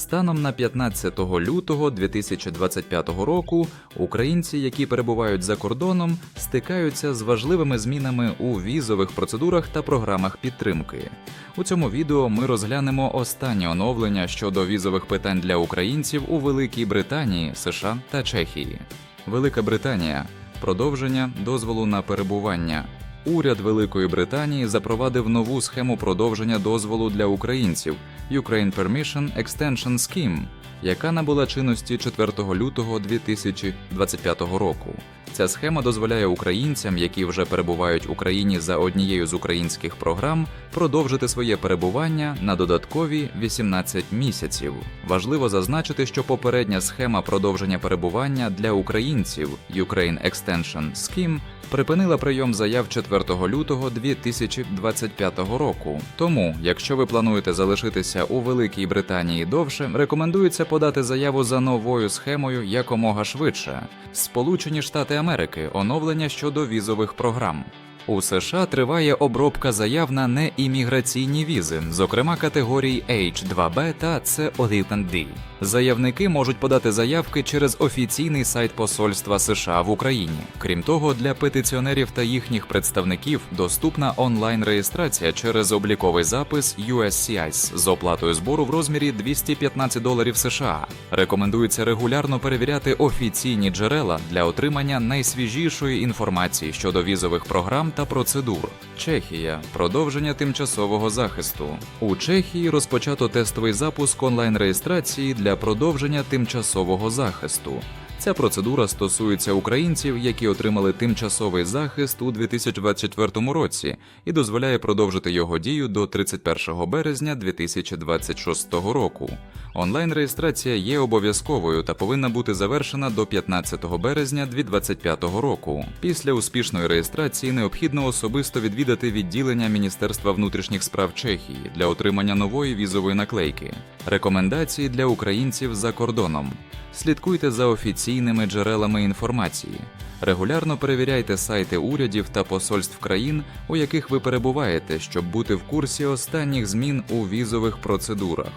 Станом на 15 лютого 2025 року українці, які перебувають за кордоном, стикаються з важливими змінами у візових процедурах та програмах підтримки. У цьому відео ми розглянемо останні оновлення щодо візових питань для українців у Великій Британії, США та Чехії. Велика Британія продовження дозволу на перебування. Уряд Великої Британії запровадив нову схему продовження дозволу для українців Ukraine Permission Extension Scheme, яка набула чинності 4 лютого 2025 року. Ця схема дозволяє українцям, які вже перебувають в Україні за однією з українських програм, продовжити своє перебування на додаткові 18 місяців. Важливо зазначити, що попередня схема продовження перебування для українців Ukraine Extension Scheme припинила прийом заяв 4 лютого 2025 року. Тому, якщо ви плануєте залишитися у Великій Британії довше, рекомендується подати заяву за новою схемою якомога швидше. Сполучені Штати Америки оновлення щодо візових програм. У США триває обробка заяв на неімміграційні візи, зокрема категорій H2B та C1D. Заявники можуть подати заявки через офіційний сайт Посольства США в Україні. Крім того, для петиціонерів та їхніх представників доступна онлайн-реєстрація через обліковий запис USCIS з оплатою збору в розмірі 215 доларів США. Рекомендується регулярно перевіряти офіційні джерела для отримання найсвіжішої інформації щодо візових програм та процедур. Чехія продовження тимчасового захисту. У Чехії розпочато тестовий запуск онлайн-реєстрації для продовження тимчасового захисту. Ця процедура стосується українців, які отримали тимчасовий захист у 2024 році, і дозволяє продовжити його дію до 31 березня 2026 року. Онлайн-реєстрація є обов'язковою та повинна бути завершена до 15 березня 2025 року. Після успішної реєстрації необхідно особисто відвідати відділення Міністерства внутрішніх справ Чехії для отримання нової візової наклейки. Рекомендації для українців за кордоном. Слідкуйте за офіційними джерелами інформації. Регулярно перевіряйте сайти урядів та посольств країн, у яких ви перебуваєте, щоб бути в курсі останніх змін у візових процедурах.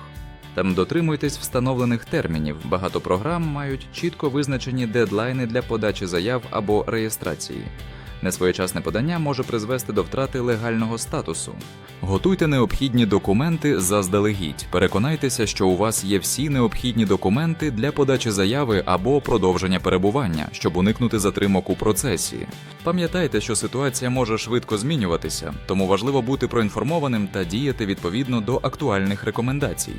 Там дотримуйтесь встановлених термінів. Багато програм мають чітко визначені дедлайни для подачі заяв або реєстрації. Несвоєчасне подання може призвести до втрати легального статусу. Готуйте необхідні документи заздалегідь. Переконайтеся, що у вас є всі необхідні документи для подачі заяви або продовження перебування, щоб уникнути затримок у процесі. Пам'ятайте, що ситуація може швидко змінюватися, тому важливо бути проінформованим та діяти відповідно до актуальних рекомендацій.